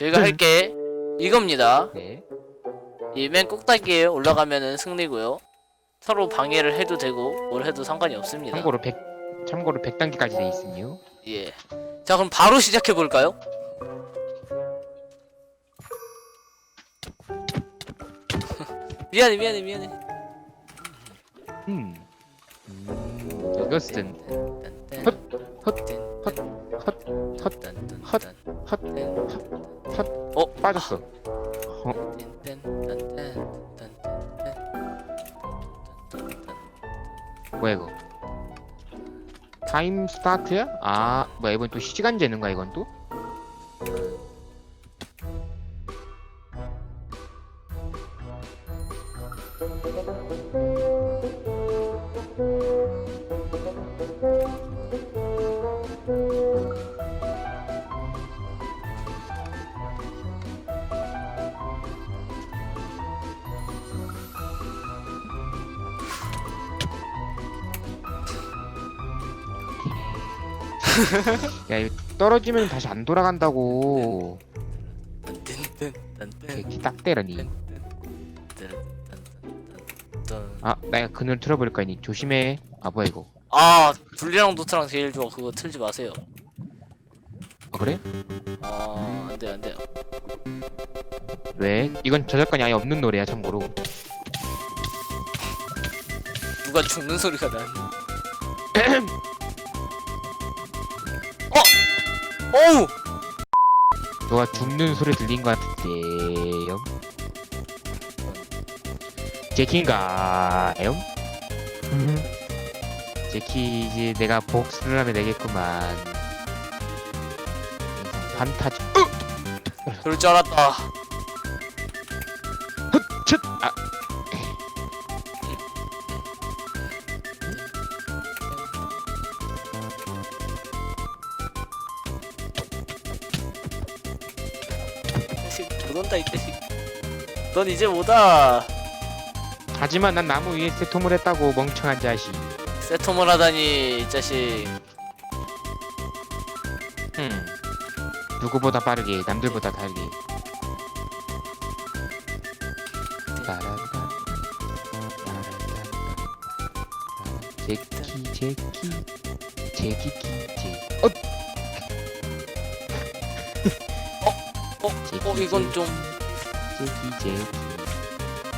저희가 할 게 이겁니다. 네. 이맨 꼭대기에 올라가면은 승리고요. 서로 방해를 해도 되고 뭘 해도 상관이 없습니다. 참고로 100 참고로 100단계까지 돼 있으니요. 예. 자 그럼 바로 시작해 볼까요? 미안해 미안해 미안해. 음. 음. 이것은 빠졌어. 어, 뭐야 이거? 타임 스타트야? 아, 뭐야 이번 또 시간 재는 거야 이건 또? 야 이거 떨어지면 다시 안 돌아간다고. 이렇게 딱 때려니. 아, 내가 그늘 틀어버릴 거니 조심해. 아 뭐야 이거? 아 분리랑 도트랑 제일 좋아 그거 틀지 마세요. 아 그래? 아 안돼 안돼. 왜? 이건 저작권이 아예 없는 노래야 참고로. 누가 죽는 소리가 나. 어! 어우! 너가 죽는 소리 들린 것 같은데요? 제키인가요? 제키 이제 내가 복수를 하면 되겠구만. 판타지. 그럴 줄 알았다. 자식 들어온다 이 자식. 넌 이제 뭐다. 하지만 난 나무 위에 세톰을 했다고 멍청한 자식. 세톰을 하다니 이 자식. 음. 누구보다 빠르게 남들보다 다르게. 따라라, 따라라, 제키 제키 제키키 제. 어. 어? 어 이건 좀 제키 제키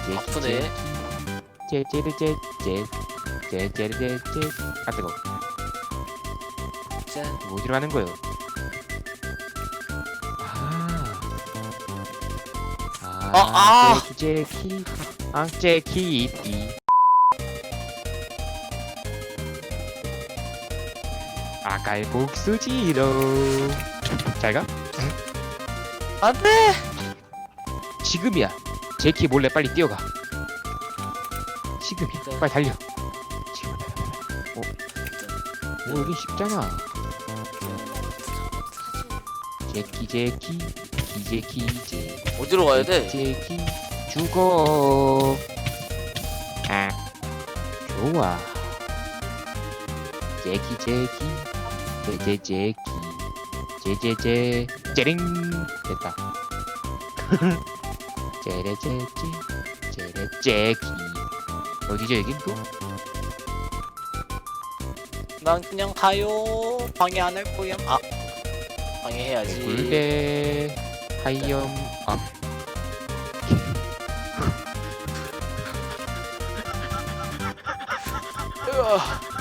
제키 아프네. 제제르제제 아 뜨거. 짠. 뭐 어디로 가는 거요? 아. 아, 아, 아. 제키 아 제키 이띠 아깔국수지로 잘가? 안돼. 지금이야. 제키 몰래 빨리 뛰어가. 지금이야. 네. 빨리 달려. 지금 어? 어 여기 쉽잖아. 제키 제키 기제키 제 어디로 가야 돼? 제키. 죽어. 아. 좋아. 제키 제키. 제제 제키. 제제제 제링 됐다 제레제제 제레제키 어디죠 여긴 또? 난 그냥 가요. 방해 안 할 거야. 아 방해해야지. 굴대 하이엄 아 으아.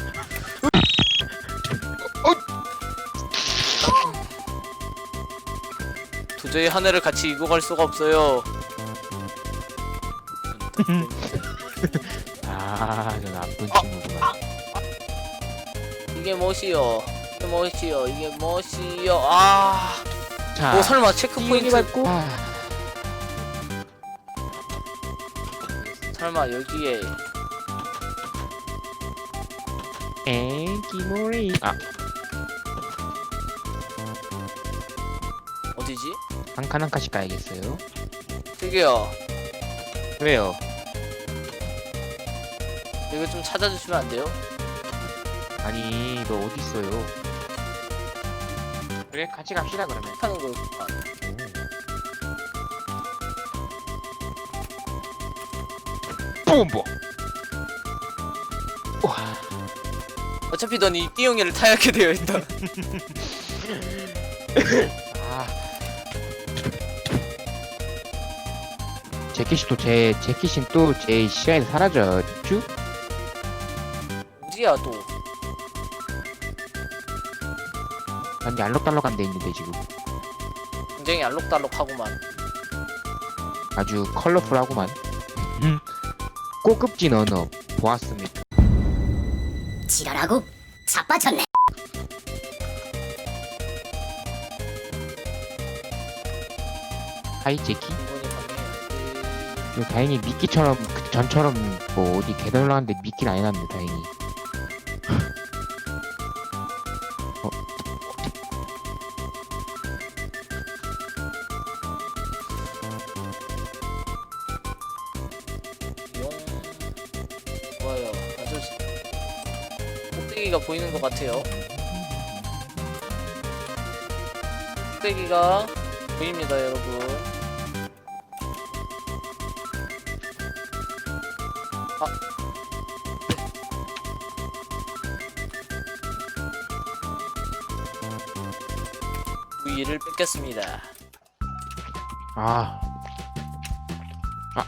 저히 하늘을 같이 이고 갈 수가 없어요. 아 저 나쁜 아, 친구구만 이게 무엇이요? 이게 무엇이요? 이게 무엇이요? 아, 자 뭐 설마 체크 포인트? 밟고 아, 설마 여기에 앵기모리 아 어디지? 한 칸 한 칸씩 가야겠어요. 저기요 왜요? 이거 좀 찾아주시면 안 돼요? 아니 이거 어디 있어요? 그래 같이 갑시다 그러면. 하는 거 뿜뿜. 와 어차피 넌이 띠용이를 타야게 되어 있다 아. 제키씨 또제 제키신 또제 시야에서 사라졌죠? 어디야 또? 난 이제 알록달록한 데 있는데 지금 굉장히 알록달록하구만. 아주 컬러풀하구만. 음. 고급진 언어 보았습니다. 지랄하고 자빠졌네. 하이 제키. 그 다행히 미끼처럼 그 전처럼 뭐 어디 계단 올라갔는데 미끼는 안 해놨네 다행히. 용 좋아요. 아주 꼭대기가 보이는 것 같아요. 꼭대기가 보입니다 여러분 위를 뺏겼습니다 아. 아.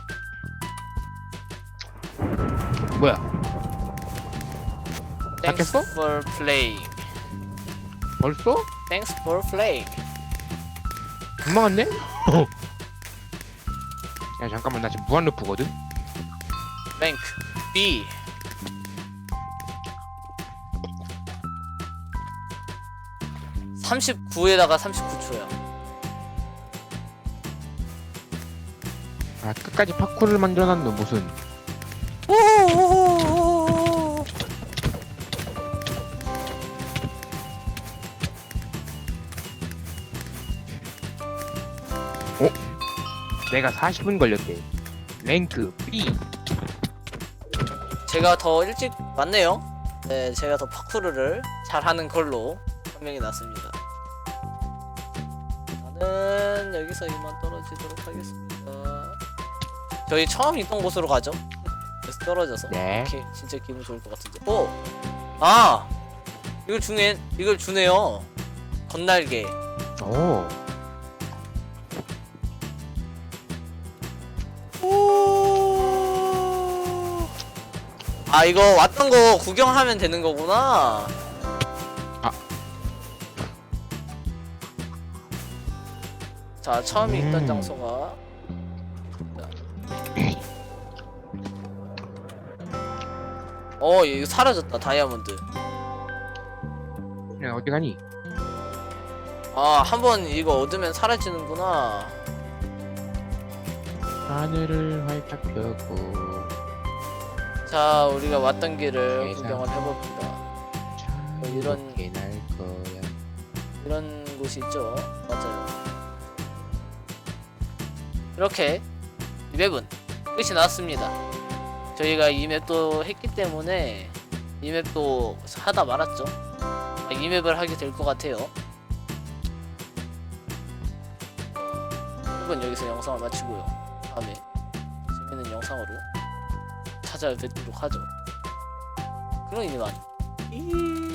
뭐야? Thanks 닫혔어? for playing 벌써? Thanks for playing 금방 왔네? 야 잠깐만 나 지금 무한 루프거든? 랭크. B. 39에다가 39초야. 아 끝까지 파쿠르를 만들어놨노 무슨. 어? 내가 40분 걸렸대. 랭크 B 제가 더 일찍 왔네요. 네, 제가 더 파쿠르를 잘하는 걸로 판명이 났습니다. 저는 여기서 이만 떨어지도록 하겠습니다. 저희 처음 있던 곳으로 가죠. 그래서 떨어져서. 네 오케이, 진짜 기분 좋을 것 같은데. 오, 아, 이걸 주네, 이걸 주네요. 건날개. 오. 아 이거 왔던 거 구경하면 되는 거구나. 아. 자 처음 있던 음. 장소가. 어 이거 사라졌다 다이아몬드. 야 어디 가니? 아 한 번 이거 얻으면 사라지는구나. 하늘을 활짝 펴고 자 우리가 왔던 길을. 구경을 해봅니다. 이런- 자유롭게 날 거야 이런 곳이 있죠. 맞아요. 이렇게 이 맵은 끝이 났습니다. 저희가 이 맵도 했기 때문에 이 맵도 하다 말았죠. 아, 이 맵을 하게 될 것 같아요. 이번 여기서 영상을 마치고요. 다음에 재밌는 영상으로 찾아뵙도록 하죠. 그럼 이만 이